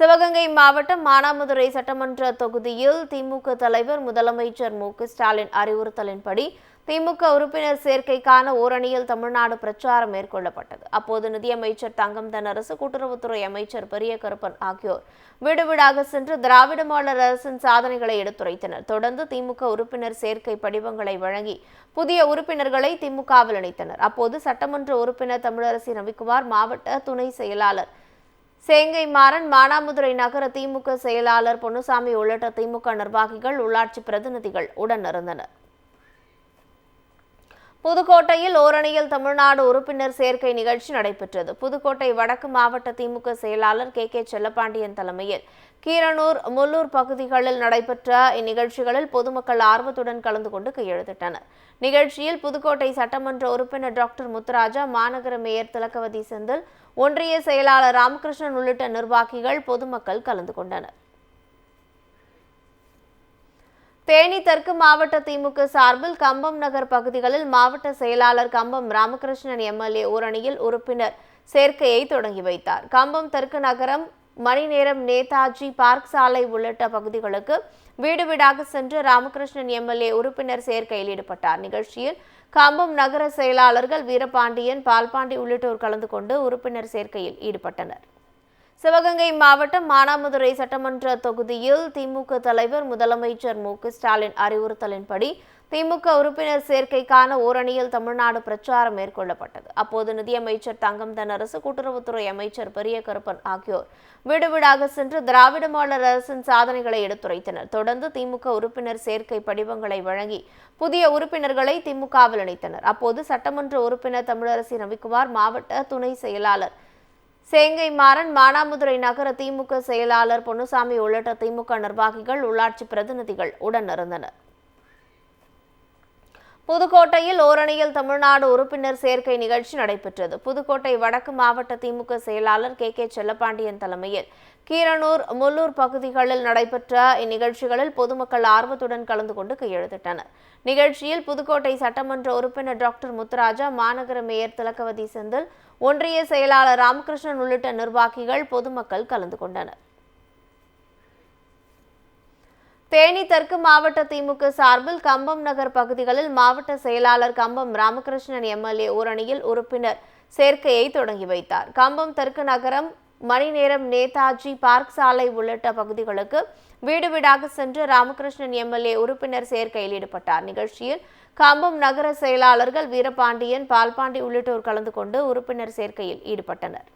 சிவகங்கை மாவட்டம் மானாமதுரை சட்டமன்ற தொகுதியில் திமுக தலைவர் முதலமைச்சர் மு ஸ்டாலின் அறிவுறுத்தலின்படி திமுக உறுப்பினர் சேர்க்கைக்கான ஓரணியில் தமிழ்நாடு பிரச்சாரம் மேற்கொள்ளப்பட்டது. அப்போது நிதியமைச்சர் தங்கம் தனரசு கூட்டுறவுத்துறை அமைச்சர் பெரிய கருப்பன் ஆகியோர் வீடு வீடாக சென்று திராவிட மாடல் அரசின் சாதனைகளை எடுத்துரைத்தனர். தொடர்ந்து திமுக உறுப்பினர் சேர்க்கை படிவங்களை வழங்கி புதிய உறுப்பினர்களை திமுகவில் இணைத்தனர். அப்போது சட்டமன்ற உறுப்பினர் தமிழரசி ரவிக்குமார் மாவட்ட துணை செயலாளர் சேங்கை மாறன் மானாமதுரை நகர திமுக செயலாளர் பொன்னுசாமி உள்ளிட்ட திமுக நிர்வாகிகள் உள்ளாட்சி பிரதிநிதிகள் உடனிருந்தனர் புதுக்கோட்டையில் ஓரணியில் தமிழ்நாடு உறுப்பினர் சேர்க்கை நிகழ்ச்சி நடைபெற்றது. புதுக்கோட்டை வடக்கு மாவட்ட திமுக செயலாளர் கே. கே. செல்லப்பாண்டியன் தலைமையில் கீரனூர் முள்ளூர் பகுதிகளில் நடைபெற்ற இந்நிகழ்ச்சிகளில் பொதுமக்கள் ஆர்வத்துடன் கலந்து கொண்டு கையெழுத்திட்டனர். நிகழ்ச்சியில் புதுக்கோட்டை சட்டமன்ற உறுப்பினர் டாக்டர் முத்துராஜா மாநகர மேயர் திலக்கவதி செந்தில் ஒன்றிய செயலாளர் ராமகிருஷ்ணன் உள்ளிட்ட நிர்வாகிகள் பொதுமக்கள் கலந்து கொண்டனர். தேனி தெற்கு மாவட்ட திமுக சார்பில் கம்பம் நகர் பகுதிகளில் மாவட்ட செயலாளர் கம்பம் ராமகிருஷ்ணன் எம்எல்ஏ ஊரணியில் உறுப்பினர் சேர்க்கையை தொடங்கி வைத்தார். கம்பம் தெற்கு நகரம் மணி நேரம் நேதாஜி பார்க் சாலை உள்ளிட்ட பகுதிகளுக்கு வீடு வீடாக சென்று ராமகிருஷ்ணன் எம்எல்ஏ உறுப்பினர் சேர்க்கையில் ஈடுபட்டார். நிகழ்ச்சியில் கம்பம் நகர செயலாளர்கள் வீரபாண்டியன் பால்பாண்டி உள்ளிட்டோர் கலந்து கொண்டு உறுப்பினர் சேர்க்கையில் ஈடுபட்டனர். சிவகங்கை மாவட்டம் மானாமதுரை சட்டமன்ற தொகுதியில் திமுக தலைவர் முதலமைச்சர் மு ஸ்டாலின் அறிவுறுத்தலின்படி திமுக உறுப்பினர் சேர்க்கைக்கான ஓரணியில் தமிழ்நாடு பிரச்சாரம் மேற்கொள்ளப்பட்டது. அப்போது நிதியமைச்சர் தங்கம் தனரசு கூட்டுறவுத்துறை அமைச்சர் பெரிய கருப்பன் ஆகியோர் வீடு வீடாக சென்று திராவிட மாடல் அரசின் சாதனைகளை எடுத்துரைத்தனர். தொடர்ந்து திமுக உறுப்பினர் சேர்க்கை படிவங்களை வழங்கி புதிய உறுப்பினர்களை திமுகவில் இணைத்தனர். அப்போது சட்டமன்ற உறுப்பினர் தமிழரசி ரவிக்குமார் மாவட்ட துணை செயலாளர் சேங்கை மாறன் மானாமதுரை நகர திமுக செயலாளர் பொன்னுசாமி உள்ளிட்ட திமுக நிர்வாகிகள் உள்ளாட்சி பிரதிநிதிகள் உடனிருந்தனர் புதுக்கோட்டையில் ஓரணியில் தமிழ்நாடு உறுப்பினர் சேர்க்கை நிகழ்ச்சி நடைபெற்றது. புதுக்கோட்டை வடக்கு மாவட்ட திமுக செயலாளர் கே. கே. செல்லப்பாண்டியன் தலைமையில் கீரனூர் முல்லூர் பகுதிகளில் நடைபெற்ற இந்நிகழ்ச்சிகளில் பொதுமக்கள் ஆர்வத்துடன் கலந்து கொண்டு கையெழுத்திட்டனர். நிகழ்ச்சியில் புதுக்கோட்டை சட்டமன்ற உறுப்பினர் டாக்டர் முத்துராஜா மாநகர மேயர் திலக்கவதி செந்தில் ஒன்றிய செயலாளர் ராமகிருஷ்ணன் உள்ளிட்ட நிர்வாகிகள் பொதுமக்கள் கலந்து கொண்டனர். தேனி தெற்கு மாவட்ட திமுக சார்பில் கம்பம் நகர் பகுதிகளில் மாவட்ட செயலாளர் கம்பம் ராமகிருஷ்ணன் எம்எல்ஏ ஊரணியில் உறுப்பினர் சேர்க்கையை தொடங்கி வைத்தார். கம்பம் தெற்கு நகரம் மணி நேரம் நேதாஜி பார்க் சாலை உள்ளிட்ட பகுதிகளுக்கு வீடு வீடாக சென்று ராமகிருஷ்ணன் எம்எல்ஏ உறுப்பினர் சேர்க்கையில் ஈடுபட்டார். நிகழ்ச்சியில் கம்பம் நகர செயலாளர்கள் வீரபாண்டியன் பால்பாண்டி உள்ளிட்டோர் கலந்து கொண்டு உறுப்பினர் சேர்க்கையில் ஈடுபட்டனர்.